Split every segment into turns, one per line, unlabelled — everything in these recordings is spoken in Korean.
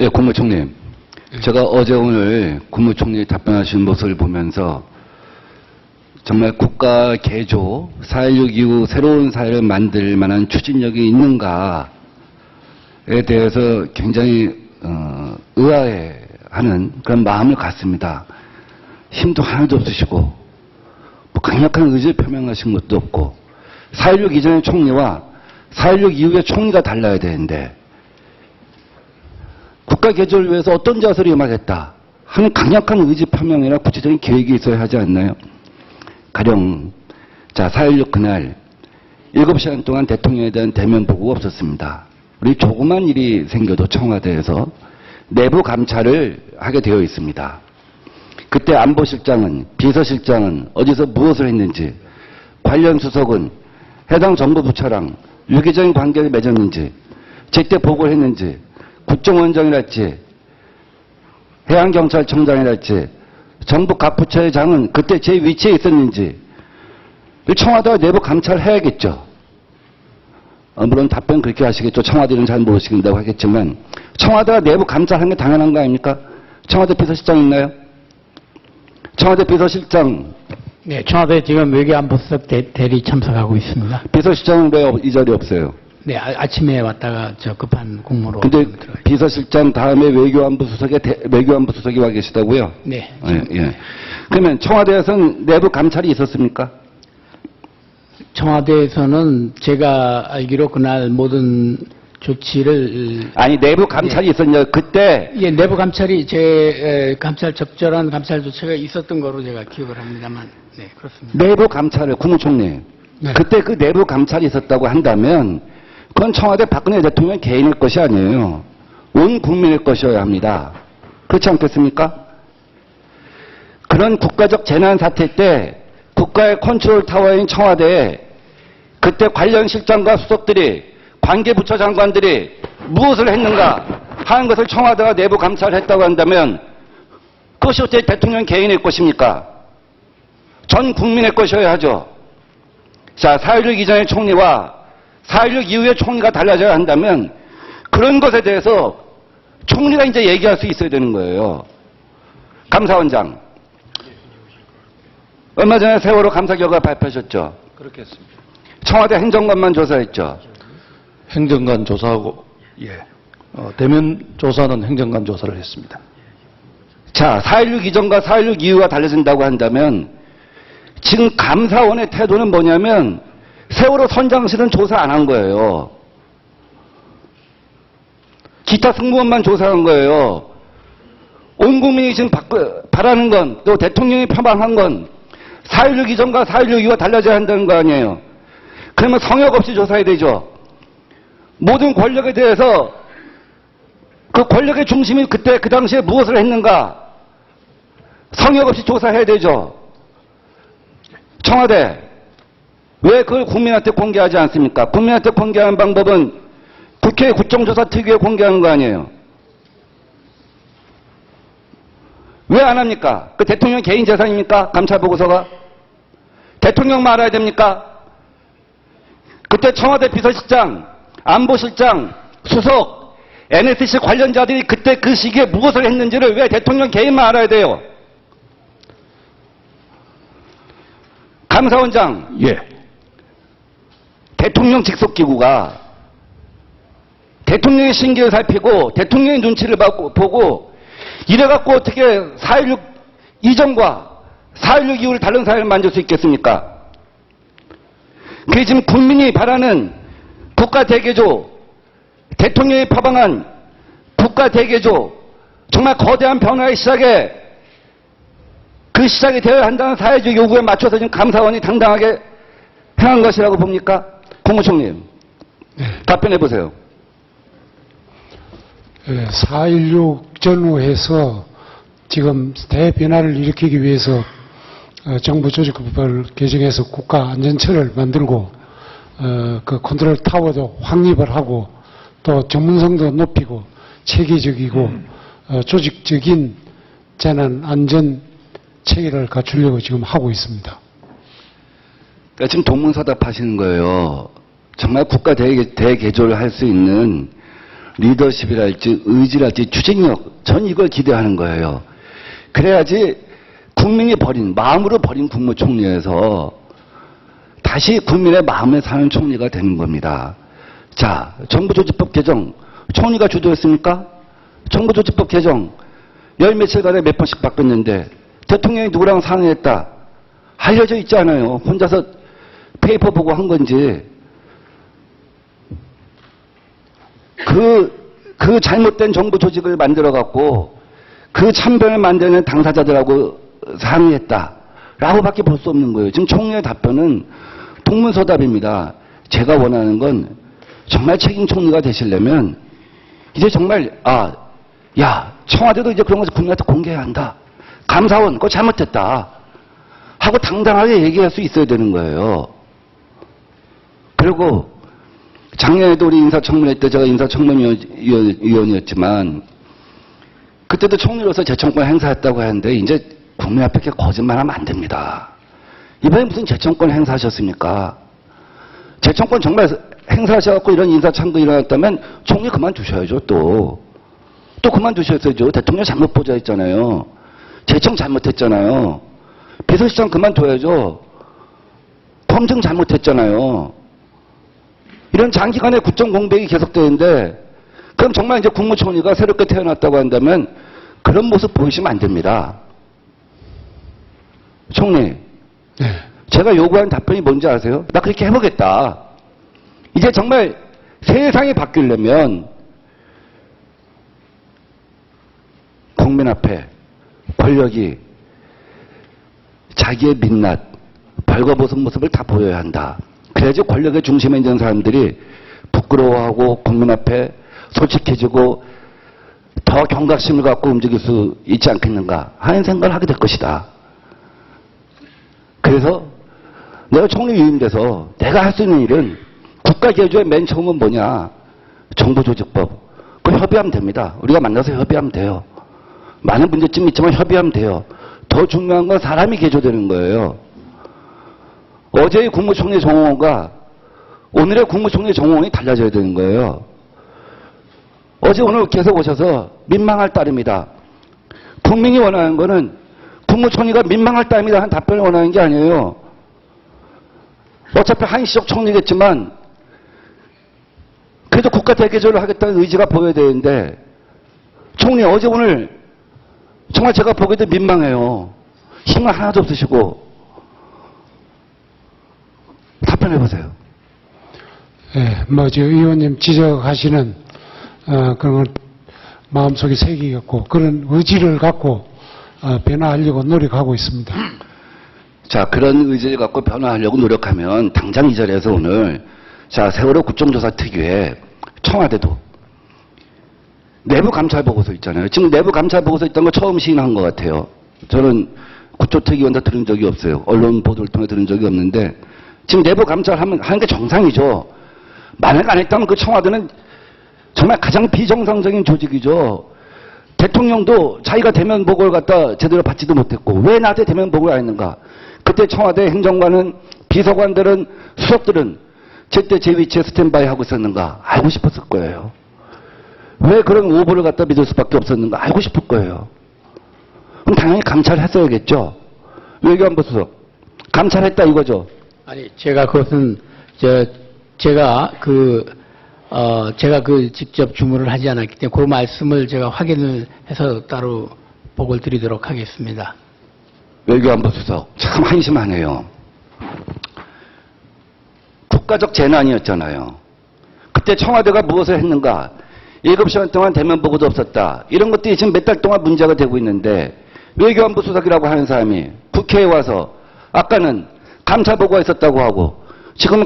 예, 국무총리. 제가 어제 오늘 국무총리 답변하신 모습을 보면서 정말 국가 개조, 4.16 이후 새로운 사회를 만들 만한 추진력이 있는가에 대해서 굉장히 어, 의아해하는 그런 마음을 갖습니다. 힘도 하나도 없으시고 뭐 강력한 의지를 표명하신 것도 없고 4.16 이전의 총리와 4.16 이후의 총리가 달라야 되는데 국가 개조를 위해서 어떤 자세를 임하겠다 하는 강력한 의지 표명이나 구체적인 계획이 있어야 하지 않나요? 가령 자 4.16 그날 7시간 동안 대통령에 대한 대면 보고가 없었습니다. 우리 조그만 일이 생겨도 청와대에서 내부 감찰을 하게 되어 있습니다. 그때 안보실장은 비서실장은 어디서 무엇을 했는지 관련 수석은 해당 정부 부처랑 유기적인 관계를 맺었는지 제때 보고를 했는지 국정원장이랄지 해양경찰청장이랄지 정부 각 부처의 장은 그때 제 위치에 있었는지 청와대가 내부 감찰해야겠죠. 어, 물론 답변 그렇게 하시겠죠. 청와대는 잘 모르시긴다고 하겠지만 청와대가 내부 감찰하는 게 당연한 거 아닙니까? 청와대 비서실장 있나요? 청와대 비서실장
네, 청와대 지금 외교안보수석 대, 대리 참석하고 있습니다.
비서실장은 왜 이 자리에 없어요?
네, 아, 침에 왔다가 저 급한 공무로
근데 비서실장 다음에 외교안보 수석에 대- 외교안보 수석이 와 계시다고요?
네,
예, 예. 그러면 청와대에서는 내부 감찰이 있었습니까?
청와대에서는 제가 알기로 그날 모든 조치를
아니 내부 감찰이 있었냐? 그때
예, 내부 감찰이 제 에, 감찰 적절한 감찰 조치가 있었던 거로 제가 기억을 합니다만, 네 그렇습니다.
내부 감찰을 국무총리
네.
그때 그 내부 감찰이 있었다고 한다면 그건 청와대 박근혜 대통령 개인의 것이 아니에요. 온 국민의 것이어야 합니다. 그렇지 않겠습니까? 그런 국가적 재난 사태 때 국가의 컨트롤 타워인 청와대에 그때 관련 실장과 수석들이 관계부처 장관들이 무엇을 했는가 하는 것을 청와대가 내부 감찰을 했다고 한다면 그것이 어떻게 대통령 개인의 것입니까? 전 국민의 것이어야 하죠. 자, 4.16 이전의 총리와 4.16 이후의 총리가 달라져야 한다면 그런 것에 대해서 총리가 이제 얘기할 수 있어야 되는 거예요. 감사원장. 얼마 전에 세월호 감사 결과 발표하셨죠.
그렇겠습니다.
청와대 행정관만 조사했죠.
행정관 조사하고 예. 어, 대면 조사는 행정관 조사를 했습니다.
자, 4.16 이전과 4.16 이후가 달라진다고 한다면 지금 감사원의 태도는 뭐냐면 세월호 선장실은 조사 안 한 거예요. 기타 승무원만 조사한 거예요. 온 국민이 지금 바, 바라는 건, 또 대통령이 표방한 건, 4.16 이전과 4.16 이후가 달라져야 한다는 거 아니에요. 그러면 성역 없이 조사해야 되죠. 모든 권력에 대해서 그 권력의 중심이 그때 그 당시에 무엇을 했는가 성역 없이 조사해야 되죠. 청와대 왜 그걸 국민한테 공개하지 않습니까? 국민한테 공개하는 방법은 국회 국정조사 특위에 공개하는 거 아니에요. 왜 안 합니까? 그 대통령 개인 재산입니까? 감찰 보고서가 대통령만 알아야 됩니까? 그때 청와대 비서실장, 안보실장, 수석, NSC 관련자들이 그때 그 시기에 무엇을 했는지를 왜 대통령 개인만 알아야 돼요? 감사원장,
예.
대통령 직속기구가 대통령의 신기를 살피고 대통령의 눈치를 보고 이래갖고 어떻게 4.16 이전과 4.16 이후를 다른 사회를 만들 수 있겠습니까? 그게 지금 국민이 바라는 국가 대개조, 대통령이 표방한 국가 대개조, 정말 거대한 변화의 시작에 그 시작이 되어야 한다는 사회적 요구에 맞춰서 지금 감사원이 당당하게 행한 것이라고 봅니까? 국무총리. 답변해 보세요.
4.16 전후해서 지금 대변화를 일으키기 위해서 어, 정부 조직법을 개정해서 국가 안전처를 만들고 어, 그 컨트롤 타워도 확립을 하고 또 전문성도 높이고 체계적이고 어, 조직적인 재난 안전 체계를 갖추려고 지금 하고 있습니다.
그러니까 지금 동문서답 하시는 거예요. 정말 국가 대, 대개 조를 할 수 있는 리더십이랄지 의지랄지 추진력 전 이걸 기대하는 거예요. 그래야지 국민이 버린 마음으로 버린 국무총리에서 다시 국민의 마음에 사는 총리가 되는 겁니다. 자, 정부조직법 개정 총리가 주도했습니까? 정부조직법 개정 열 며칠간에 몇 번씩 바뀌었는데 대통령이 누구랑 상의했다 알려져 있지 않아요. 혼자서 페이퍼 보고 한 건지 그, 그 잘못된 정부 조직을 만들어 갖고 그 참변을 만드는 당사자들하고 상의했다. 라고 밖에 볼 수 없는 거예요. 지금 총리의 답변은 동문서답입니다. 제가 원하는 건 정말 책임 총리가 되시려면 이제 정말, 아, 야, 청와대도 이제 그런 것을 국민한테 공개해야 한다. 감사원, 그거 잘못했다. 하고 당당하게 얘기할 수 있어야 되는 거예요. 그리고 작년에도 우리 인사청문회 때 제가 인사청문위원이었지만 그때도 총리로서 재청권 행사했다고 하는데 이제 국민 앞에 이렇게 거짓말하면 안 됩니다. 이번에 무슨 재청권 행사하셨습니까? 재청권 정말 행사하셔갖고 이런 인사창구 일어났다면 총리 그만두셔야죠 또. 또 그만두셨어야죠. 대통령 잘못 보좌 했잖아요. 재청 잘못했잖아요. 비서실장 그만둬야죠. 검증 잘못했잖아요. 이런 장기간의 국정 공백이 계속되는데 그럼 정말 이제 국무총리가 새롭게 태어났다고 한다면 그런 모습 보이시면 안 됩니다. 총리,
네.
제가 요구한 답변이 뭔지 아세요? 나 그렇게 해보겠다. 이제 정말 세상이 바뀌려면 국민 앞에 권력이 자기의 민낯, 벌거벗은 모습을 다 보여야 한다. 그래야지 권력의 중심에 있는 사람들이 부끄러워하고 국민 앞에 솔직해지고 더 경각심을 갖고 움직일 수 있지 않겠는가 하는 생각을 하게 될 것이다. 그래서 내가 총리 위임돼서 내가 할 수 있는 일은 국가 개조의 맨 처음은 뭐냐? 정부조직법. 그 협의하면 됩니다. 우리가 만나서 협의하면 돼요. 많은 문제점이 있지만 협의하면 돼요. 더 중요한 건 사람이 개조되는 거예요. 어제의 국무총리 정홍원과 오늘의 국무총리 정홍원이 달라져야 되는 거예요. 어제 오늘 계속 오셔서 민망할 따름이다. 국민이 원하는 거는 국무총리가 민망할 따름이다 하는 답변을 원하는 게 아니에요. 어차피 한시적 총리겠지만 그래도 국가 대개조를 하겠다는 의지가 보여야 되는데 총리 어제 오늘 정말 제가 보기에도 민망해요. 힘을 하나도 없으시고 답변해 보세요.
예, 뭐, 저 의원님 지적하시는, 어, 그런 걸 마음속에 새기겠고, 그런 의지를 갖고, 어, 변화하려고 노력하고 있습니다.
자, 그런 의지를 갖고 변화하려고 노력하면 당장 이 자리에서 오늘 자, 세월호 국정조사 특유의 청와대도 내부 감찰 보고서 있잖아요. 지금 내부 감찰 보고서 있던 거 처음 시인한 것 같아요. 저는 국조특위원도 들은 적이 없어요. 언론 보도를 통해 들은 적이 없는데 지금 내부 감찰 하면 하는 게 정상이죠. 만약 안 했다면 그 청와대는 정말 가장 비정상적인 조직이죠. 대통령도 자기가 대면 보고를 갖다 제대로 받지도 못했고 왜 나한테 대면 보고를 안 했는가? 그때 청와대 행정관은 비서관들은 수석들은 제때 제 위치에 스탠바이 하고 있었는가? 알고 싶었을 거예요. 왜 그런 오보를 갖다 믿을 수밖에 없었는가? 알고 싶을 거예요. 그럼 당연히 감찰했어야겠죠. 외교안보 수석 감찰했다 이거죠.
아니, 제가 그것은, 저, 제가 그, 어, 제가 그 직접 주문을 하지 않았기 때문에 그 말씀을 제가 확인을 해서 따로 보고를 드리도록 하겠습니다.
외교안보 수석 참 한심하네요. 국가적 재난이었잖아요. 그때 청와대가 무엇을 했는가? 7시간 동안 대면 보고도 없었다. 이런 것들이 지금 몇 달 동안 문제가 되고 있는데 외교안보 수석이라고 하는 사람이 국회에 와서 아까는 감찰 보고가 있었다고 하고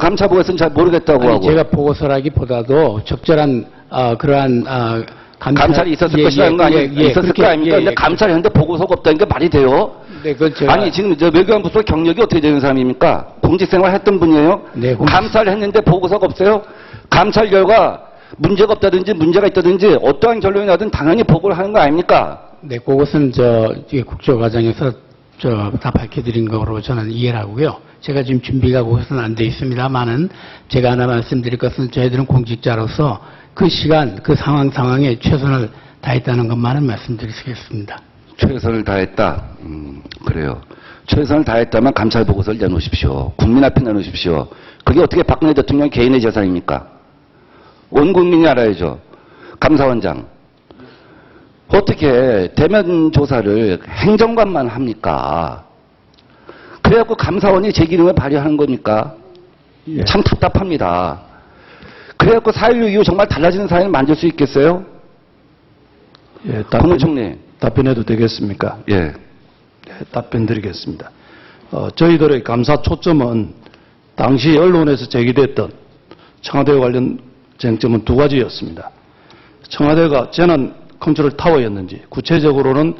감찰 보고가 있으면 잘 모르겠다고
아니,
하고
제가 보고서라기보다도 적절한, 어, 그러한, 어, 감찰,
감찰이 있었을
예,
것이라는
예,
거 아니,
예, 예,
있었을
그렇게,
거 아닙니까?
예,
근데
예,
감찰했는데 보고서가 없다는 게 말이 돼요?
네, 그건 제가.
아니 지금 저 외교안보 수석 경력이 어떻게 되는 사람입니까? 공직생활 했던 분이에요?
네, 공직-
감찰했는데 보고서가 없어요? 감찰 결과 문제가 없다든지 문제가 있다든지 어떠한 결론이 나든 당연히 보고를 하는 거 아닙니까?
네, 그것은 저 이게 국조 과정에서 저 다 밝혀드린 거로 저는 이해를 하고요. 제가 지금 준비가 그것은 안돼 있습니다만은 제가 하나 말씀드릴 것은 저희들은 공직자로서 그 시간, 그 상황 상황에 최선을 다했다는 것만은 말씀드리겠습니다.
최선을 다했다. 음, 그래요. 최선을 다했다면 감찰 보고서를 내놓으십시오. 국민 앞에 내놓으십시오. 그게 어떻게 박근혜 대통령 개인의 재산입니까? 온 국민이 알아야죠. 감사원장. 어떻게 대면 조사를 행정관만 합니까? 그래갖고 감사원이 제 기능을 발휘하는 겁니까?
예.
참 답답합니다. 그래갖고 4.16 이후 정말 달라지는 사회를 만들 수 있겠어요?
예,
국무총리.
답변해도 되겠습니까?
예.
네, 답변 드리겠습니다. 어, 저희들의 감사 초점은 당시 언론에서 제기됐던 청와대 관련 쟁점은 두 가지였습니다. 청와대가 재난 컨트롤 타워였는지 구체적으로는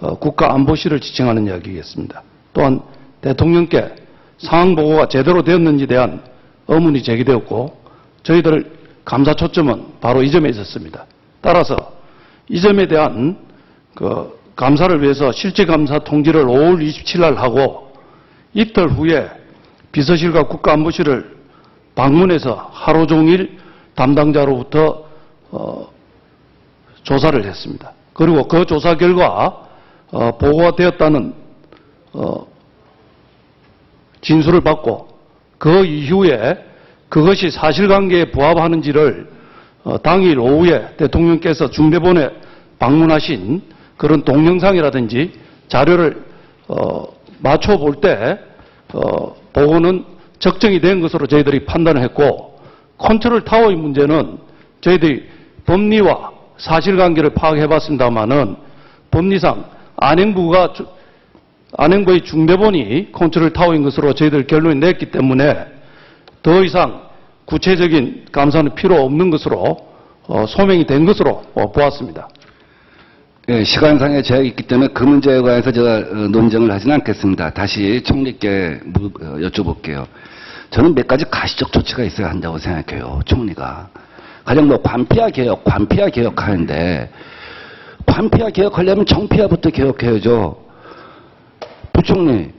어, 국가안보실을 지칭하는 이야기겠습니다. 또한 대통령께 상황 보고가 제대로 되었는지에 대한 의문이 제기되었고 저희들 감사 초점은 바로 이 점에 있었습니다. 따라서 이 점에 대한 그 감사를 위해서 실제 감사 통지를 5월 27일 날 하고 이틀 후에 비서실과 국가안보실을 방문해서 하루 종일 담당자로부터 어, 조사를 했습니다. 그리고 그 조사 결과 어, 보고가 되었다는 어, 진술을 받고 그 이후에 그것이 사실관계에 부합하는지를 어, 당일 오후에 대통령께서 중대본에 방문하신 그런 동영상이라든지 자료를 어, 맞춰볼 때 어, 보고는 적정이 된 것으로 저희들이 판단을 했고 컨트롤 타워의 문제는 저희들이 법리와 사실관계를 파악해봤습니다마는 법리상 안행부가 주- 안행부의 중대본이 컨트롤 타워인 것으로 저희들 결론이 냈기 때문에 더 이상 구체적인 감사는 필요 없는 것으로 어, 소명이 된 것으로 어, 보았습니다.
예, 시간상의 제약이 있기 때문에 그 문제에 관해서 제가 어, 논쟁을 하지는 않겠습니다. 다시 총리께 무- 어, 여쭤볼게요. 저는 몇 가지 가시적 조치가 있어야 한다고 생각해요. 총리가. 가령 뭐 관피아 개혁, 관피아 개혁 하는데 관피아 개혁하려면 정피아부터 개혁해야죠. 부총리,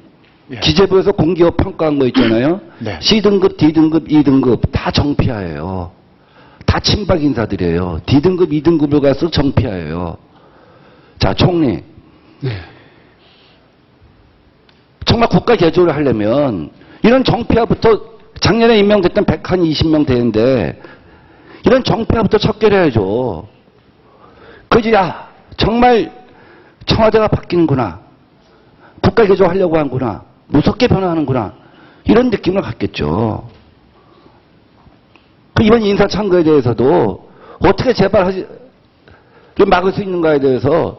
기재부에서 공기업 평가한 거 있잖아요.
네.
C등급, D등급, 2등급 다 정피아예요. 다 친박 인사들이에요. D등급, 2등급을 가서 정피아예요. 자, 총리.
네.
정말 국가 개조를 하려면 이런 정피아부터 작년에 임명됐던 120명 되는데 이런 정피아부터 척결해야죠. 그지, 야, 정말 청와대가 바뀌는구나. 국가 개조하려고 하는구나. 무섭게 변화하는구나. 이런 느낌을 갖겠죠. 그 이번 인사 창구에 대해서도 어떻게 재발하지, 를 막을 수 있는가에 대해서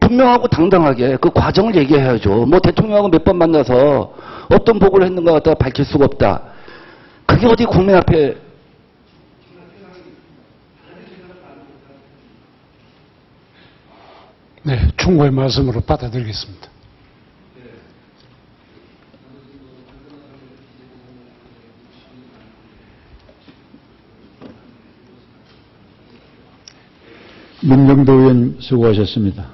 분명하고 당당하게 그 과정을 얘기해야죠. 뭐 대통령하고 몇 번 만나서 어떤 보고를 했는가 갖다가 밝힐 수가 없다. 그게 어디 국민 앞에
네, 충고의 말씀으로 받아들이겠습니다.
민정도 의원 수고하셨습니다.